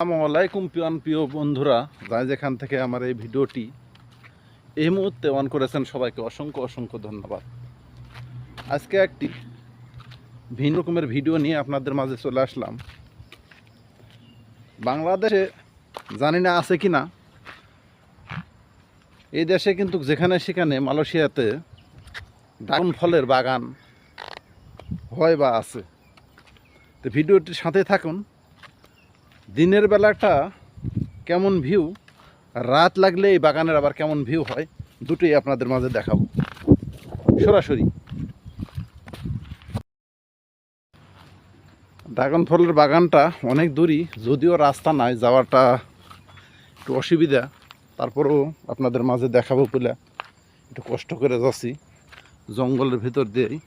আসসালামু আলাইকুম পিয়ান প্রিয় বন্ধুরা, যাই যেখান থেকে আমার এই ভিডিওটি এই মুহূর্তে অন করেছেন, সবাইকে অসংখ্য অসংখ্য ধন্যবাদ। আজকে একটি ভিন্ন রকমের ভিডিও নিয়ে আপনাদের মাঝে চলে আসলাম। বাংলাদেশে জানি না আছে কি না এই দেশে কিন্তু যেখানে সেখানে মালয়েশিয়াতে ড্রাগন ফলের বাগান হয় বা আছে। তো ভিডিওটির সাথে থাকুন দিনের বেলাটা কেমন ভিউ রাত লাগলে এই বাগানের আবার কেমন ভিউ হয়, দুটোই আপনাদের মাঝে দেখাবো। সরাসরি। ড্রাগন ফলের বাগানটা অনেক দূরই, যদিও রাস্তা নাই, যাওয়াটা একটু অসুবিধা। তারপরেও আপনাদের মাঝে দেখাবো বলে একটু কষ্ট করে যাচ্ছি, জঙ্গলের ভিতর দিয়েই।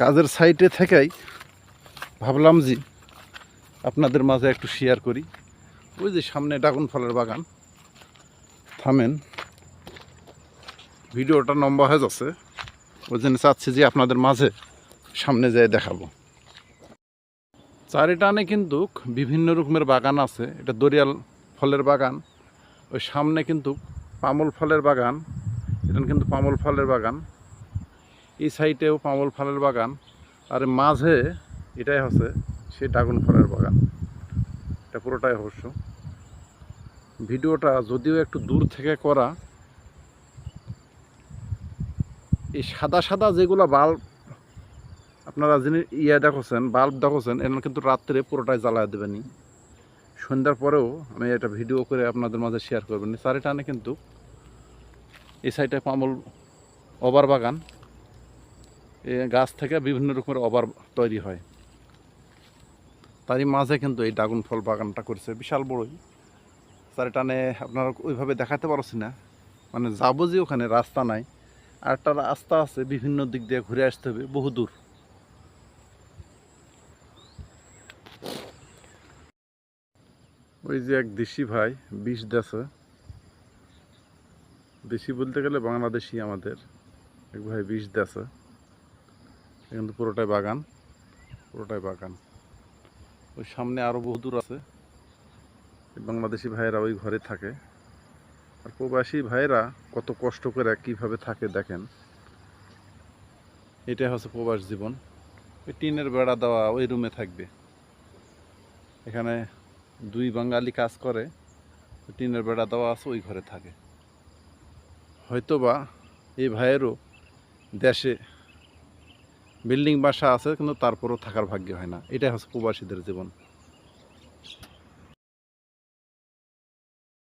কাজের সাইটে থেকেই ভাবলাম যে আপনাদের মাঝে একটু শেয়ার করি। ওই যে সামনে ড্রাগন ফলের বাগান। থামেন। ভিডিওটা লম্বা হয়ে যাচ্ছে। ওই জন্য চাচ্ছি যে আপনাদের মাঝে সামনে যেয়ে দেখাবো। চারিটানে কিন্তু বিভিন্ন রকমের বাগান আছে। এটা দরিয়াল ফলের বাগান। ওই সামনে কিন্তু পামল ফলের বাগান। এটা কিন্তু পামল ফলের বাগান। এই সাইডেও পামল ফলের বাগান। আর মাঝে এটাই হচ্ছে সেই ড্রাগন ফলের বাগান। এটা পুরোটাই অবশ্য। ভিডিওটা যদিও একটু দূর থেকে করা, এই সাদা সাদা যেগুলো বাল্ব, আপনারা যিনি ইয়ে দেখছেন, বাল্ব দেখছেন এর কিন্তু রাত্রে পুরোটাই জ্বালায় দেবেনি সন্ধ্যার পরেও আমি এটা ভিডিও করে আপনাদের মাঝে শেয়ার করবেন চারিটানে কিন্তু এই সাইডে পামল ওভার বাগান এই গাছ থেকে বিভিন্ন রকমের ওভার তৈরি হয়। তারই মাঝে কিন্তু এই ড্রাগন ফল বাগানটা করছে, বিশাল বড়ই। চারিটানে আপনারা ওইভাবে দেখাতে পারছি না। মানে যাব যে ওখানে রাস্তা নাই। আর একটা রাস্তা আছে, বিভিন্ন দিক দিয়ে ঘুরে আসতে হবে, বহু দূর। ওই যে এক দেশি ভাই, বিষ দেশে দেশি বলতে গেলে বাংলাদেশি আমাদের। এক ভাই বিষ দেশে কিন্তু পুরোটাই বাগান পুরোটাই বাগান। ওই সামনে আরও বহু দূর আছে। বাংলাদেশি ভাইয়েরা ওই ঘরে থাকে। আর প্রবাসী ভাইয়েরা কত কষ্ট করে কীভাবে থাকে দেখেন। এটাই হচ্ছে প্রবাস জীবন। ওই টিনের বেড়া দেওয়া ওই রুমে থাকবে। এখানে দুই বাঙালি কাজ করে, টিনের বেড়া দেওয়া আছে, ওই ঘরে থাকে। হয়তোবা এই ভাইয়েরও দেশে বিল্ডিং বাসা আছে কিন্তু তারপরও থাকার ভাগ্য হয় না। এটাই হচ্ছে প্রবাসীদের জীবন।